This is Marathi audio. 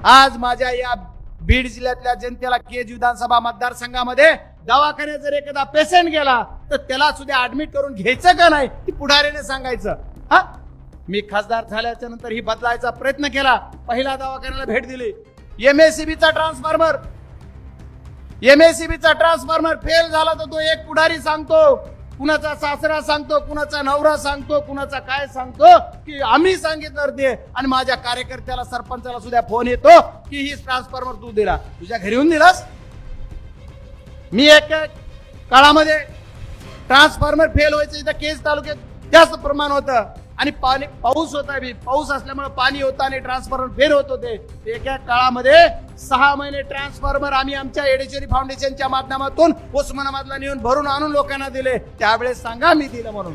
आज माझ्या या बीड जिल्ह्यातल्या जनतेला केज विधानसभा मतदारसंघामध्ये दवाखान्यात जर एखादा पेशंट गेला तर त्याला सुद्धा ऍडमिट करून घ्यायचं का नाही ती पुढारीने सांगायचं. हा? मी खासदार झाल्याच्यानंतर ही बदलायचा प्रयत्न केला. पहिला दवाखान्याला भेट दिली. एमएसीबीचा ट्रान्सफॉर्मर एमएसीबीचा ट्रान्सफॉर्मर फेल झाला तर तो एक पुढारी सांगतो. कुणाचा सासरा सांगतो कुणाचा नवरा सांगतो कुणाचा काय सांगतो की आम्ही सांगितलं ते आणि माझ्या कार्यकर्त्याला सरपंचाला सुद्धा फोन येतो की ही ट्रान्सफॉर्मर तू दिला. तुझ्या घरी येऊन दिलास? मी एक काळामध्ये ट्रान्सफॉर्मर फेल व्हायचं इथं केस तालुक्यात जास्त प्रमाण होतं. आणि पाणी पाऊस होता बी. पाऊस असल्यामुळे पाणी होतं आणि ट्रान्सफॉर्मर फेर होत होते. एका काळामध्ये सहा महिने ट्रान्सफॉर्मर आम्ही आमच्या एडेश्वरी फाउंडेशनच्या माध्यमातून उस्मानाबादला नेऊन भरून आणून लोकांना दिले. त्यावेळेस सांगा मी दिलं म्हणून.